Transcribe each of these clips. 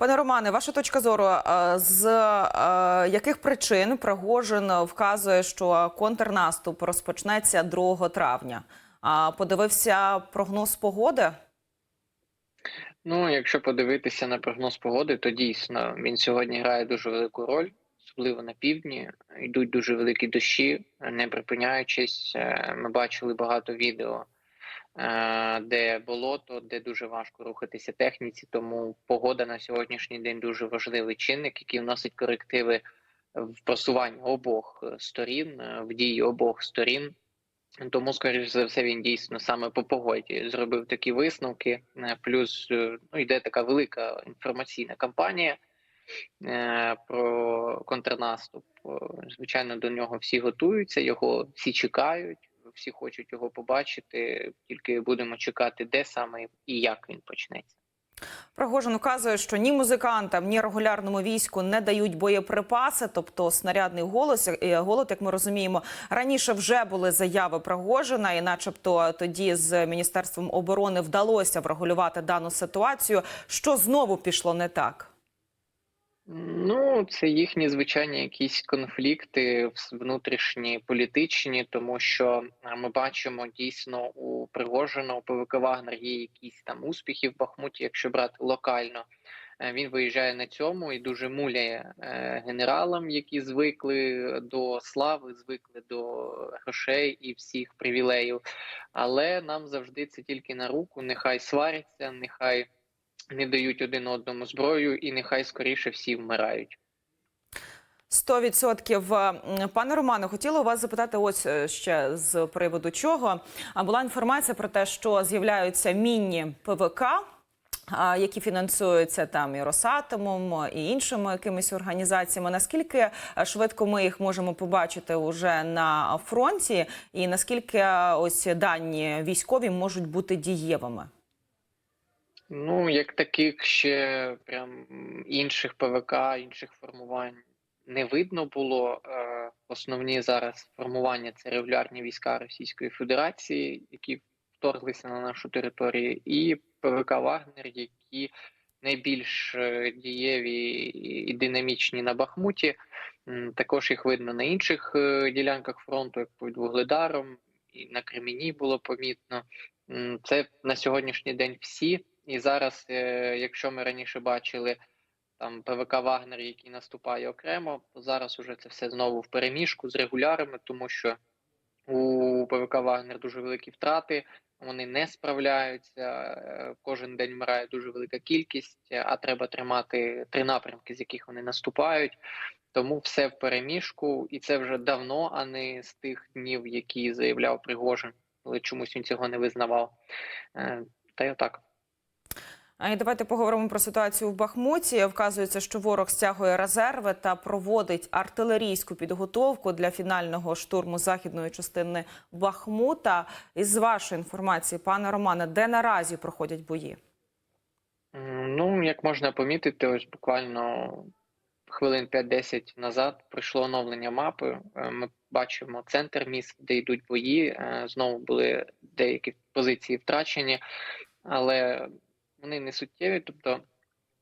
Пане Романе, ваша точка зору, е, з е, яких причин Пригожин вказує, що контрнаступ розпочнеться 2 травня? А подивився прогноз погоди? Ну, якщо подивитися на прогноз погоди, то дійсно він сьогодні грає дуже велику роль, особливо на півдні. Йдуть дуже великі дощі, не припиняючись. Е, Ми бачили багато відео, де болото, де дуже важко рухатися техніці. Тому погода на сьогоднішній день дуже важливий чинник, який вносить корективи в просуванні обох е, сторін, е, в дії обох сторін. Тому, скоріш за все, він дійсно саме по погоді зробив такі висновки. Е, Плюс е, ну, йде така велика інформаційна кампанія е, про контрнаступ. Е, Звичайно, до нього всі готуються, його всі чекають, всі хочуть його побачити. Тільки будемо чекати, де саме і як він почнеться. Пригожин указує, що ні музикантам, ні регулярному війську не дають боєприпаси, тобто снарядний голос, е, голод, як ми розуміємо. Раніше вже були заяви Пригожина, і, начебто, тоді з міністерством оборони вдалося врегулювати дану ситуацію. Що знову пішло не так? Ну, це їхні звичайні якісь конфлікти внутрішні політичні, тому що ми бачимо дійсно у Пригожина, у ПВК Вагнер є якісь там успіхи в Бахмуті, якщо брати локально. Е, Він виїжджає на цьому і дуже муляє е, генералам, які звикли до слави, звикли до грошей і всіх привілеїв. Але нам завжди це тільки на руку. Нехай сваряться, нехай не дають один одному зброю, і нехай скоріше всі вмирають. 100%. Пане Романе, хотіла у вас запитати ось е, ще з приводу чого. Була інформація про те, що з'являються міні ПВК, які фінансуються там і Росатомом, і іншими якимись організаціями. Наскільки е, швидко ми їх можемо побачити уже на фронті, і наскільки е, ось дані військові можуть бути дієвими? Ну, як таких ще прям інших ПВК, інших формувань не видно було. Е, Основні зараз формування це регулярні війська Російської Федерації, які вторглися на нашу територію, і ПВК Вагнер, які найбільш е, дієві і динамічні на Бахмуті. Також їх видно на інших е, ділянках фронту, як під Вугледаром, і на Кремені було помітно. Це на сьогоднішній день всі. І зараз, е, якщо ми раніше бачили там ПВК Вагнер, який наступає окремо, то зараз уже це все знову в переміжку з регулярами, тому що у ПВК Вагнер дуже великі втрати, вони не справляються. е, Кожен день вмирає дуже велика кількість, а треба тримати три напрямки, з яких вони наступають. Тому все в переміжку, і це вже давно, а не з тих днів, які заявляв Пригожин, але чомусь він цього не визнавав. Е, Та й отак. І давайте поговоримо про ситуацію в Бахмуті. Вказується, що ворог стягує резерви та проводить артилерійську підготовку для фінального штурму західної частини Бахмута. Із вашої інформації, пане Романе, де наразі проходять бої? Ну, як можна помітити, ось буквально хвилин 5-10 назад пройшло оновлення мапи. Е, Ми бачимо центр міст, де йдуть бої. Е, Знову були деякі позиції втрачені, але вони не суттєві. Тобто,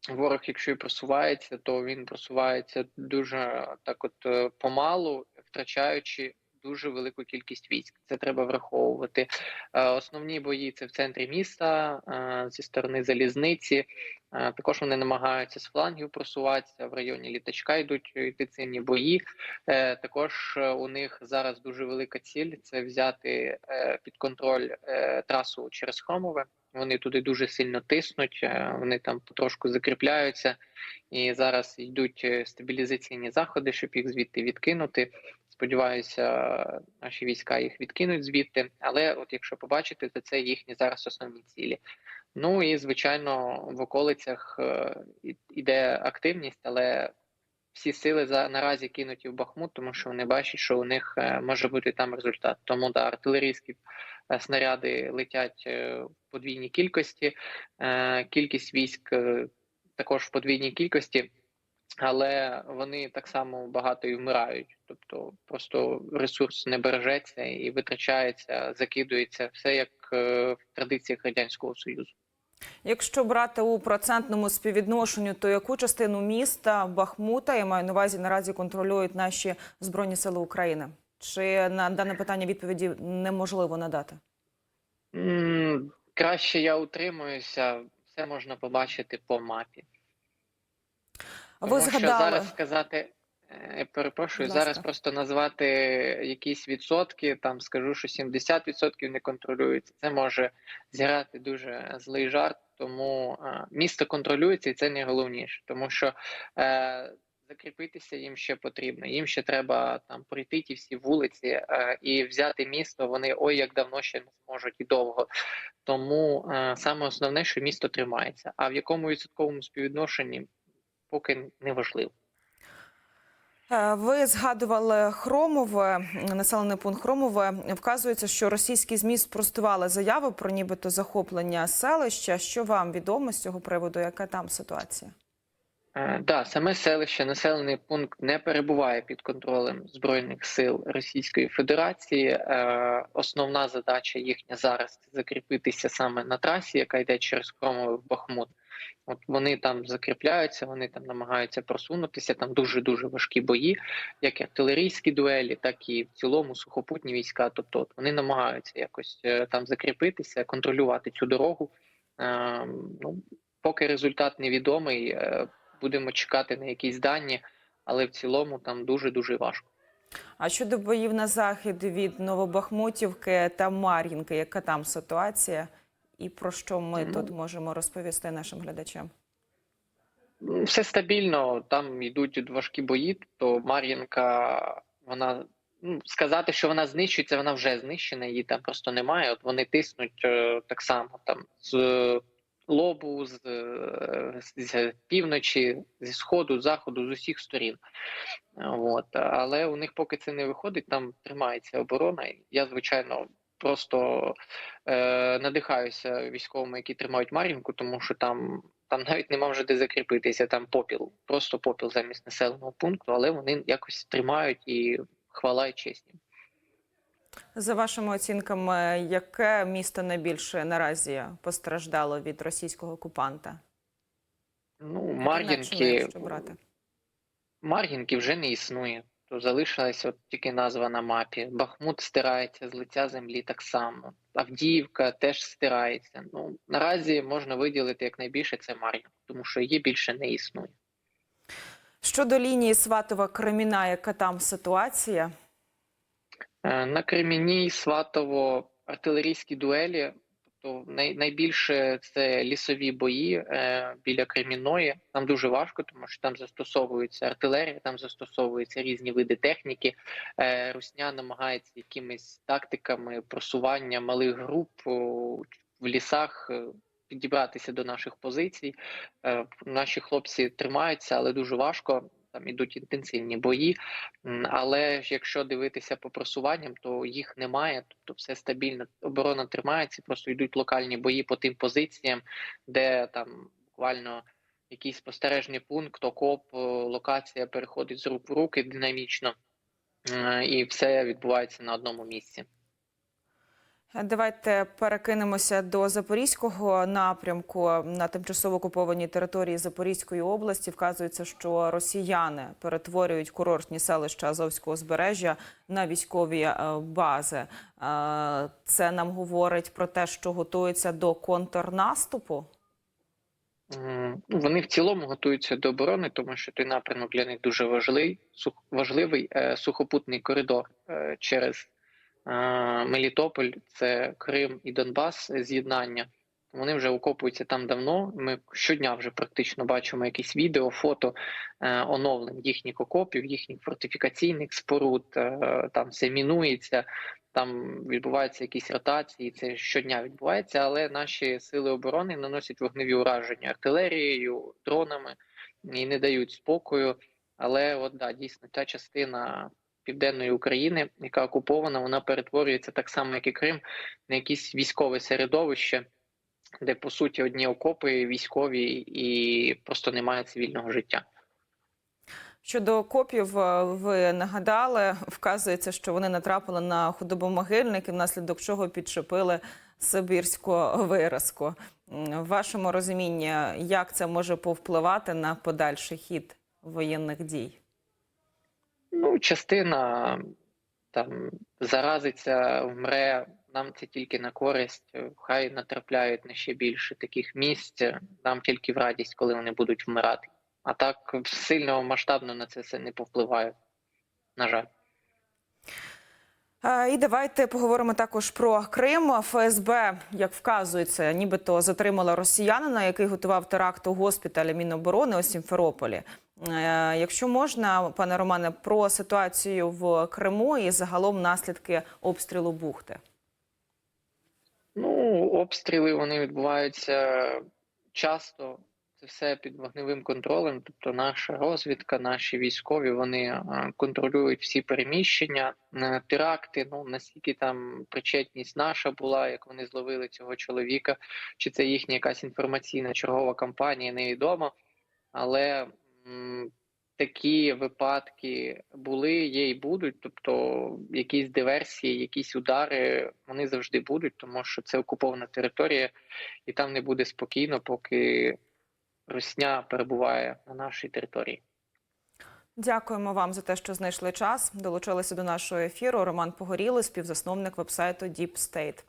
ворог, якщо і просувається, то він просувається дуже так, от е, помалу, втрачаючи дуже велику кількість військ. Це треба враховувати. Е, Основні бої це в центрі міста е, зі сторони залізниці. Також вони намагаються з флангів просуватися в районі літачка. Йдуть інтенсивні бої. Також у них зараз дуже велика ціль це взяти під контроль трасу через Хромове. Вони туди дуже сильно тиснуть. е, Вони там потрошку закріпляються, і зараз йдуть е, стабілізаційні заходи, щоб їх звідти відкинути. Сподіваюся, наші війська їх відкинуть звідти. Але от якщо побачити, то це їхні зараз основні цілі. Ну і звичайно, в околицях е, іде активність, але всі сили за наразі кинуті в Бахмут, тому що вони бачать, що у них може бути там результат. Тому да, артилерійські снаряди летять подвійній кількості, е, кількість військ е, також в подвійній кількості. Але вони так само багато і вмирають, тобто просто ресурс не бережеться і витрачається, закидується все як е, в традиціях радянського союзу. Якщо брати у процентному співвідношенню, то яку частину міста Бахмута я маю на увазі наразі контролюють наші збройні сили України? Чи на дане питання відповіді неможливо надати? Краще я утримуюся, все можна побачити по мапі. Ви Тому що зараз сказати, е, я перепрошую, зараз просто назвати якісь відсотки, там скажу, що 70% не контролюється. Це може зіграти дуже злий жарт, тому е, місто контролюється, і це найголовніше, тому що е, закріпитися їм ще потрібно. Їм ще треба там пройти ті всі вулиці е, і взяти місто. Вони ой як давно ще не зможуть і довго. Тому е, саме основне, що місто тримається. А в якому відсотковому співвідношенні поки не важливо. Е, Ви згадували Хромове, населений пункт Хромове. Вказується, що російські змі спростували заяви про нібито захоплення селища. Що вам відомо з цього приводу? Яка там ситуація? Е, Да, саме селище, населений пункт не перебуває під контролем збройних сил Російської Федерації. Е, Основна задача їхня зараз закріпитися саме на трасі, яка йде через Хромове в Бахмут. От вони там закріпляються, вони там намагаються просунутися. Там дуже дуже важкі бої, як і артилерійські дуелі, так і в цілому сухопутні війська. Тобто, от вони намагаються якось е, там закріпитися, контролювати цю дорогу. Е, Ну поки результат невідомий. Будемо чекати на якісь дані, але в цілому там дуже дуже важко. А щодо боїв на захід від Новобахмутівки та Мар'їнки, яка там ситуація? І про що ми Ну. тут можемо розповісти нашим глядачам? Все стабільно, там йдуть важкі бої. То Мар'їнка, вона ну, сказати, що вона знищується, вона вже знищена, її там просто немає. От вони тиснуть е, так само там з лобу, з, е, з півночі, зі сходу, з заходу, з усіх сторін. От. Але у них поки це не виходить, там тримається оборона. Я, звичайно, просто е, надихаюся військовими, які тримають Мар'їнку, тому що там, там навіть нема вже де закріпитися, там попіл, просто попіл замість населеного пункту, але вони якось тримають і хвала і честь. За вашими оцінками, яке місто найбільше наразі постраждало від російського окупанта? Ну, Мар'їнки. Мар'їнки вже не існує. То залишилась от тільки назва на мапі. Бахмут стирається з лиця землі так само. Авдіївка теж стирається. Ну наразі можна виділити якнайбільше це Мар'їнку, тому що її більше не існує. Щодо лінії Сватова Креміна, яка там ситуація? Е, На Креміні, Сватово, артилерійські дуелі. Тобто найбільше це лісові бої е, біля Креміної. Там дуже важко, тому що там застосовується артилерія, там застосовуються різні види техніки. Е, Русня намагається якимись тактиками просування малих груп в лісах. Підібратися до наших позицій. Наші хлопці тримаються, але дуже важко. Там ідуть інтенсивні бої. Але ж якщо дивитися по просуванням, то їх немає, тобто все стабільно. Оборона тримається, просто йдуть локальні бої по тим позиціям, де там буквально якийсь спостережний пункт, окоп, локація переходить з рук в руки динамічно, і все відбувається на одному місці. Давайте перекинемося до запорізького напрямку на тимчасово окупованій території Запорізької області. Вказується, що росіяни перетворюють курортні селища Азовського узбережжя на військові е, бази. Е, Це нам говорить про те, що готується до контрнаступу. Вони в цілому готуються до оборони, тому що той напрямок для них дуже важливий, сух, важливий е, сухопутний коридор через Мелітополь, це Крим і Донбас з'єднання. Вони вже окопуються там давно. Ми щодня вже практично бачимо якісь відео, фото е, оновлень їхніх окопів, їхніх фортифікаційних споруд. Е, там все мінується, там відбуваються якісь ротації. Це щодня відбувається, але наші сили оборони наносять вогневі ураження артилерією, дронами і не дають спокою. Але от да, дійсно та частина південної України, яка окупована, вона перетворюється так само, як і Крим, на якесь військове середовище, де по суті одні окопи військові і просто немає цивільного життя. Щодо окопів, е, ви нагадали, вказується, що вони натрапили на худобомогильники, внаслідок чого підчепили сибірську виразку. В вашому розумінні, як це може повпливати на подальший хід воєнних дій? Ну, частина там заразиться, вмре. Нам це тільки на користь. Хай натрапляють на ще більше таких місць. Нам тільки в радість, коли вони будуть вмирати. А так сильно масштабно на це все не повпливає. На жаль. Е, І давайте поговоримо також про Крим. ФСБ, як вказується, нібито затримала росіянина, який готував теракт у госпіталі Міноборони у Сімферополі. Е, Якщо можна, пане Романе, про ситуацію в Криму і загалом наслідки обстрілу бухти. Ну, обстріли вони відбуваються часто. Це все під вогневим контролем. Тобто, наша розвідка, наші військові вони е, контролюють всі переміщення, Е, теракти. Ну наскільки там причетність наша була, як вони зловили цього чоловіка, чи це їхня якась інформаційна чергова кампанія, невідомо. Але такі випадки були, є і будуть. Тобто, якісь диверсії, якісь удари вони завжди будуть, тому що це окупована територія, і там не буде спокійно, поки Русня перебуває на нашій території. Дякуємо вам за те, що знайшли час. Долучилися до нашого ефіру. Роман Погорілий, співзасновник вебсайту Deep State.